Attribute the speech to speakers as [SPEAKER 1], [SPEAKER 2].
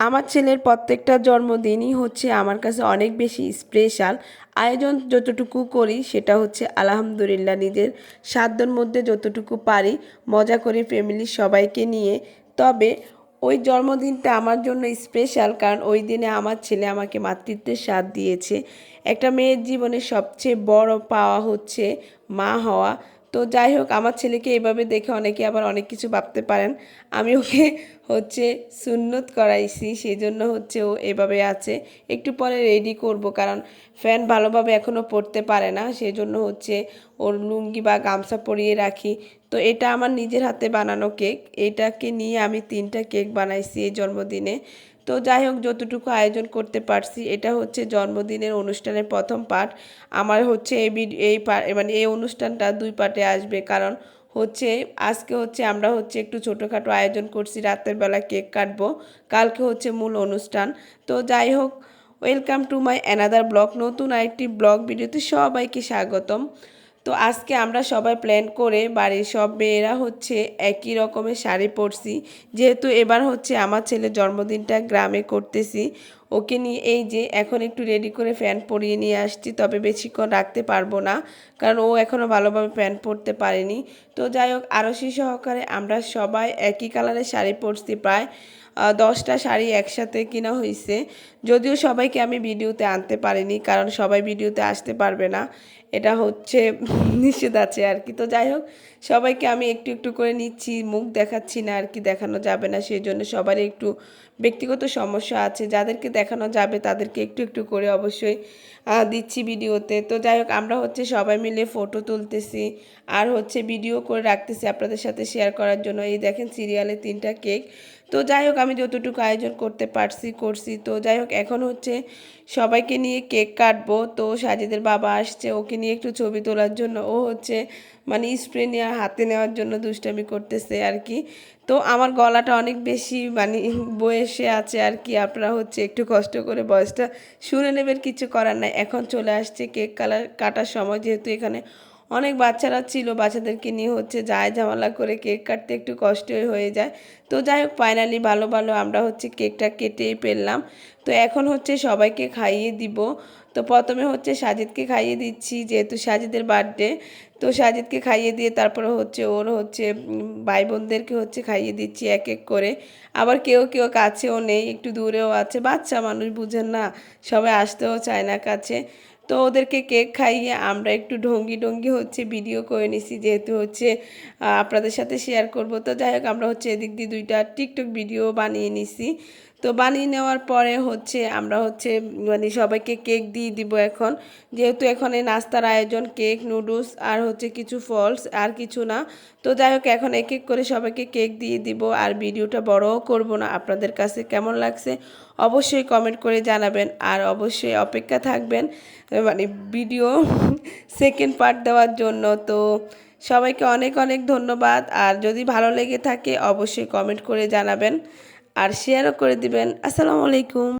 [SPEAKER 1] আমার ছেলের প্রত্যেকটা জন্মদিনই হচ্ছে আমার কাছে অনেক বেশি স্পেশাল আয়োজন যতটুকু করি সেটা হচ্ছে আলহামদুলিল্লাহ নিজের সাধ্যর মধ্যে যতটুকু পারি মজা করে ফ্যামিলির সবাইকে নিয়ে। তবে ওই জন্মদিনটা আমার জন্য স্পেশাল কারণ ওই দিনে আমার ছেলে আমাকে মাতৃত্বের স্বাদ দিয়েছে। একটা মেয়ের জীবনে সবচেয়ে বড় পাওয়া হচ্ছে মা হওয়া। তো যাই হোক, আমার ছেলেকে এভাবে দেখে অনেকে আবার অনেক কিছু ভাবতে পারেন। আমি ওকে হচ্ছে সুন্নত করাইছি সেই জন্য হচ্ছে ও এভাবে আছে। একটু পরে রেডি করব, কারণ ফ্যান ভালোভাবে এখনও পড়তে পারে না সেই জন্য হচ্ছে ওর লুঙ্গি বা গামছা পরিয়ে রাখি। তো এটা আমার নিজের হাতে বানানো কেক। এটাকে নিয়ে আমি তিনটা কেক বানাইছি এই জন্মদিনে। তো যাই হোক, যতটুকু আয়োজন করতে পারছি, এটা হচ্ছে জন্মদিনের অনুষ্ঠানের প্রথম পার্ট আমার হচ্ছে এই এই মানে এই অনুষ্ঠানটা দুই পার্টে আসবে। কারণ হচ্ছে, আজকে হচ্ছে আমরা হচ্ছে একটু ছোটোখাটো আয়োজন করছি, রাতের বেলা কেক কাটবো। কালকে হচ্ছে মূল অনুষ্ঠান। তো যাই হোক, welcome to my another blog. নতুন আরেকটি ব্লগ ভিডিওতে সবাইকে স্বাগতম। তো আজকে আমরা সবাই প্ল্যান করে বাড়ির সব মেয়েরা হচ্ছে একই রকমের শাড়ি পরছি। যেহেতু এবার হচ্ছে আমার ছেলে জন্মদিনটা গ্রামে করতেছি। ওকে নিয়ে এই যে এখন একটু রেডি করে ফ্যান পরিয়ে নিয়ে আসছি, তবে বেশিক্ষণ রাখতে পারব না, কারণ ও এখনও ভালোভাবে প্যান পরতে পারেনি। তো যাই হোক, আরসি সহকারে আমরা সবাই একই কালারের শাড়ি পরছি প্রায় দশটা শাড়ি একসাথে কিনা হয়েছে যদিও সবাইকে আমি ভিডিওতে আনতে পারিনি, কারণ সবাই ভিডিওতে আসতে পারবে না। এটা হচ্ছে নিষেধ আছে আর কি। তো যাই হোক, সবাইকে আমি একটু একটু করে নিচ্ছি, মুখ দেখাচ্ছি না আর কি, দেখানো যাবে না সেই জন্য সবারই একটু ব্যক্তিগত সমস্যা আছে। যাদেরকে দেখানো যাবে তাদেরকে একটু একটু করে অবশ্যই দিচ্ছি ভিডিওতে। তো যাই হোক, আমরা হচ্ছে সবাই মিলে ফটো তুলতেছি। আর হচ্ছে ভিডিও করে রাখতেছি আপনাদের সাথে শেয়ার করার জন্য। এই দেখেন সিরিয়ালে তিনটা কেক তো যাই হোক, আমি যতটুকু আয়োজন করতে পারছি, করছি। তো যাই হোক, এখন হচ্ছে সবাইকে নিয়ে কেক কাটবো। তো সাজিদের বাবা আসছে, ওকে নিয়ে একটু ছবি তোলার জন্য। ও হচ্ছে মানে স্প্রে নেওয়া, হাতে নেওয়ার জন্য দুষ্টামি করতেছে আর কি। তো আমার গলাটা অনেক বেশি মানে বয়সে আছে আর কি। আপনারা হচ্ছে একটু কষ্ট করে বয়সটা শুনে নেবেন, কিছু করার নাই। এখন চলে আসছে কেক কালার কাটার সময়, যেহেতু এখানে অনেক বাচ্চারা ছিল, বাচ্চাদেরকে নিয়ে হচ্ছে যায় ঝামেলা করে কেক কাটতে একটু কষ্টই হয়ে যায়। তো যাই হোক ফাইনালি ভালো ভালো আমরা হচ্ছে কেকটা কেটেই পেলাম তো এখন হচ্ছে সবাইকে খাইয়ে দিব। তো প্রথমে হচ্ছে সাজিদকে খাইয়ে দিচ্ছি, যেহেতু সাজিদের বার্থডে তো সাজিদকে খাইয়ে দিয়ে তারপরে হচ্ছে ওর হচ্ছে ভাই বোনদেরকে হচ্ছে খাইয়ে দিচ্ছি এক এক করে। আবার কেউ কেউ কাছেও নেই, একটু দূরেও আছে। বাচ্চা মানুষ বুঝেন না, সবাই আসতেও চায় না কাছে। তো ওদেরকে কেক খাইয়ে আমরা একটু ঢঙ্গি ডঙ্গি হচ্ছে ভিডিও করে নিছি, যেহেতু হচ্ছে আপনাদের সাথে শেয়ার করব। তো যাই হোক, আমরা হচ্ছে এদিক দিয়ে দুইটা টিকটক ভিডিও বানিয়ে নিছি। তো বানিয়ে নেওয়ার পরে হচ্ছে আমরা হচ্ছে মানে সবাইকে কেক দিয়ে দিব এখন। যেহেতু এখানে নাস্তার আয়োজন, কেক নুডলস আর হচ্ছে কিছু ফলস আর কিছু না। তো যাই হোক, এখন এক এক করে সবাইকে কেক দিয়ে দিব। আর ভিডিওটা বড়ও করব না। আপনাদের কাছে কেমন লাগছে অবশ্যই কমেন্ট করে জানাবেন আর অবশ্যই অপেক্ষা থাকবেন মানে ভিডিও সেকেন্ড পার্ট দেওয়ার জন্য। তো সবাইকে অনেক অনেক ধন্যবাদ আর যদি ভালো লেগে থাকে অবশ্যই কমেন্ট করে জানাবেন আর শেয়ারও করে দিবেন। আসসালামু আলাইকুম।